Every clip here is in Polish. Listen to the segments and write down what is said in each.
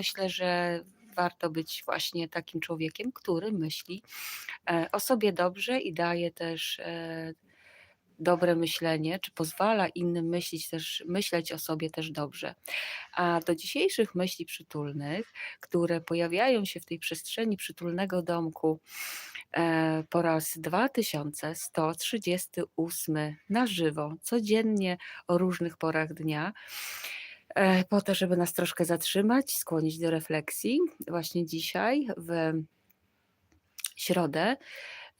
myślę, że warto być właśnie takim człowiekiem, który myśli e, o sobie dobrze i daje też e, dobre myślenie, czy pozwala innym myśleć też, myśleć o sobie też dobrze. A do dzisiejszych myśli przytulnych, które pojawiają się w tej przestrzeni przytulnego domku e, po raz 2138 na żywo, codziennie o różnych porach dnia, po to, żeby nas troszkę zatrzymać, skłonić do refleksji. Właśnie dzisiaj w środę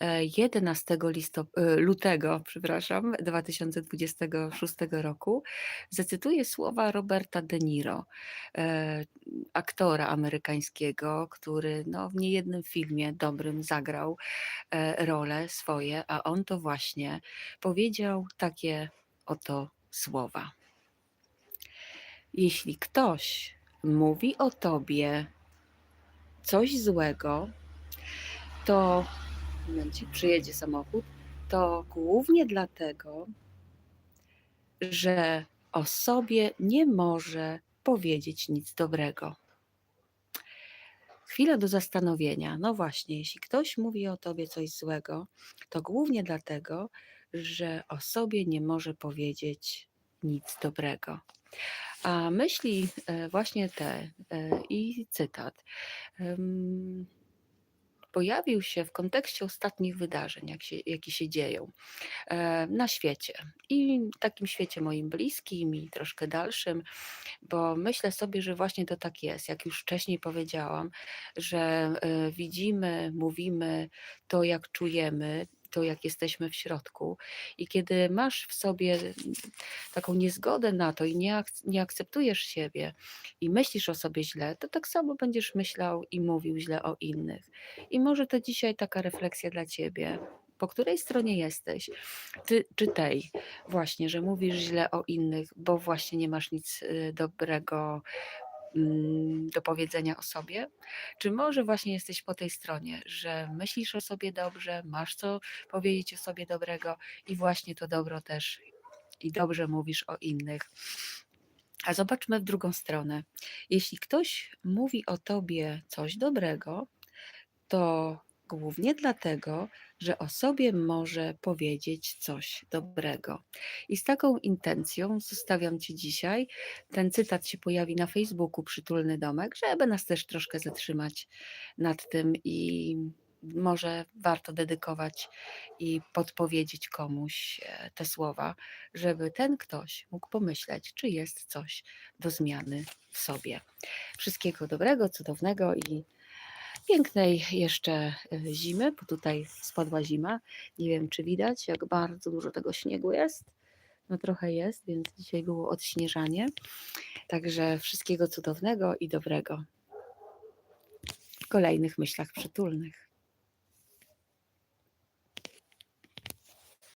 e, 11 listop- e, lutego przepraszam, 2026 roku zacytuję słowa Roberta De Niro, e, aktora amerykańskiego, który no, w niejednym filmie dobrym zagrał e, role swoje, a on to właśnie powiedział takie oto słowa. Jeśli ktoś mówi o tobie coś złego, to momencik, przyjedzie samochód, to głównie dlatego, że o sobie nie może powiedzieć nic dobrego. Chwila do zastanowienia. No właśnie, jeśli ktoś mówi o tobie coś złego, to głównie dlatego, że o sobie nie może powiedzieć nic dobrego. A myśli e, właśnie te e, i cytat pojawił się w kontekście ostatnich wydarzeń, jak się, jakie się dzieją e, na świecie. I takim świecie moim bliskim i troszkę dalszym, bo myślę sobie, że właśnie to tak jest, jak już wcześniej powiedziałam, że widzimy, mówimy to, jak czujemy, to, jak jesteśmy w środku. I kiedy masz w sobie taką niezgodę na to i nie, ak- nie akceptujesz siebie i myślisz o sobie źle, to tak samo będziesz myślał i mówił źle o innych. I może to dzisiaj taka refleksja dla ciebie. Po której stronie jesteś? Ty czy tej właśnie, że mówisz źle o innych, bo właśnie nie masz nic y, dobrego mm, do powiedzenia o sobie? Czy może właśnie jesteś po tej stronie, że myślisz o sobie dobrze, masz co powiedzieć o sobie dobrego i właśnie to dobro też i dobrze mówisz o innych? A zobaczmy w drugą stronę. Jeśli ktoś mówi o tobie coś dobrego, to głównie dlatego, że o sobie może powiedzieć coś dobrego. I z taką intencją zostawiam Ci dzisiaj. Ten cytat się pojawi na Facebooku Przytulny Domek, żeby nas też troszkę zatrzymać nad tym i może warto dedykować i podpowiedzieć komuś e, te słowa, żeby ten ktoś mógł pomyśleć, czy jest coś do zmiany w sobie. Wszystkiego dobrego, cudownego i pięknej jeszcze e, zimy, bo tutaj spadła zima. Nie wiem, czy widać, jak bardzo dużo tego śniegu jest. No trochę jest, więc dzisiaj było odśnieżanie. Także wszystkiego cudownego i dobrego w kolejnych myślach przytulnych.